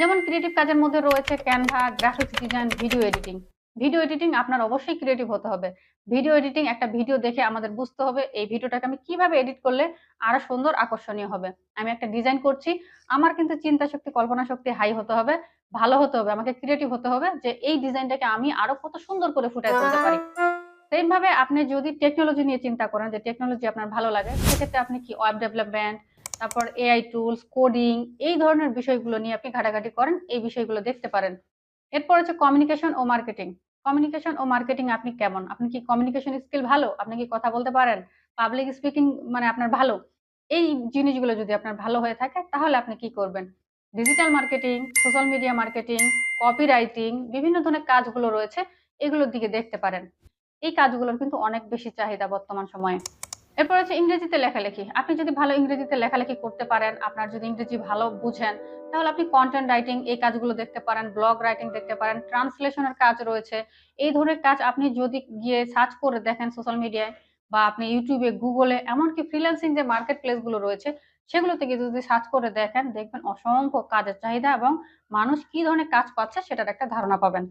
যেমন ক্রিয়েটিভ কাজের মধ্যে রয়েছে Canva graphics design video editing video editing আপনার অবশ্যই ক্রিয়েটিভ হতে হবে। ভিডিও এডিটিং একটা ভিডিও দেখে আমাদের বুঝতে হবে এই ভিডিওটাকে আমি কীভাবে এডিট করলে আরও সুন্দর, আকর্ষণীয় হবে। আমি একটা ডিজাইন করছি, আমার কিন্তু চিন্তা শক্তি, কল্পনা শক্তি হাই হতে হবে, ভালো হতে হবে, আমাকে ক্রিয়েটিভ হতে হবে যে এই ডিজাইনটাকে আমি আরও কত সুন্দর করে ফুটাই তুলতে পারি। সেইভাবে আপনি যদি টেকনোলজি নিয়ে চিন্তা করেন যে টেকনোলজি আপনার ভালো লাগে, সেক্ষেত্রে আপনি কি ওয়েব ডেভেলপমেন্ট তারপর এআই টুলস কোডিং এই ধরনের বিষয়গুলো নিয়ে আপনি ঘাটাঘাটি করেন, এই বিষয়গুলো দেখতে পারেন। এরপর হচ্ছে কমিউনিকেশন ও মার্কেটিং কমিউনিকেশন ও মার্কেটিং আপনি কেমন? আপনি কি কমিউনিকেশন স্কিল ভালো? আপনি কি কথা বলতে পারেন? পাবলিক স্পিকিং মানে আপনার ভালো? এই জিনিসগুলো যদি আপনার ভালো হয়ে থাকে, তাহলে আপনি কি করবেন? Digital marketing social media marketing copy writing বিভিন্ন ধরনের কাজগুলো রয়েছে, এগুলোর দিকে দেখতে পারেন। এই কাজগুলোর কিন্তু অনেক বেশি চাহিদা বর্তমান সময়ে। এরপর হচ্ছে ইংরেজিতে লেখালেখি। আপনি যদি ভালো ইংরেজিতে লেখালেখি করতে পারেন, আপনার যদি ইংরেজি ভালো বুঝেন, তাহলে আপনি কন্টেন্ট রাইটিং এই কাজগুলো দেখতে পারেন ব্লগ রাইটিং দেখতে পারেন ট্রান্সলেশনের কাজ রয়েছে। এই ধরনের কাজ আপনি যদি গিয়ে সার্চ করে দেখেন সোশ্যাল মিডিয়ায় বা আপনি ইউটিউবে গুগলে এমনকি ফ্রিল্যান্সিং যে মার্কেট প্লেসগুলো রয়েছে সেগুলো থেকে যদি সার্চ করে দেখেন, দেখবেন অসংখ্য কাজের চাহিদা এবং মানুষ কি ধরনের কাজ পাচ্ছে সেটার একটা ধারণা পাবেন।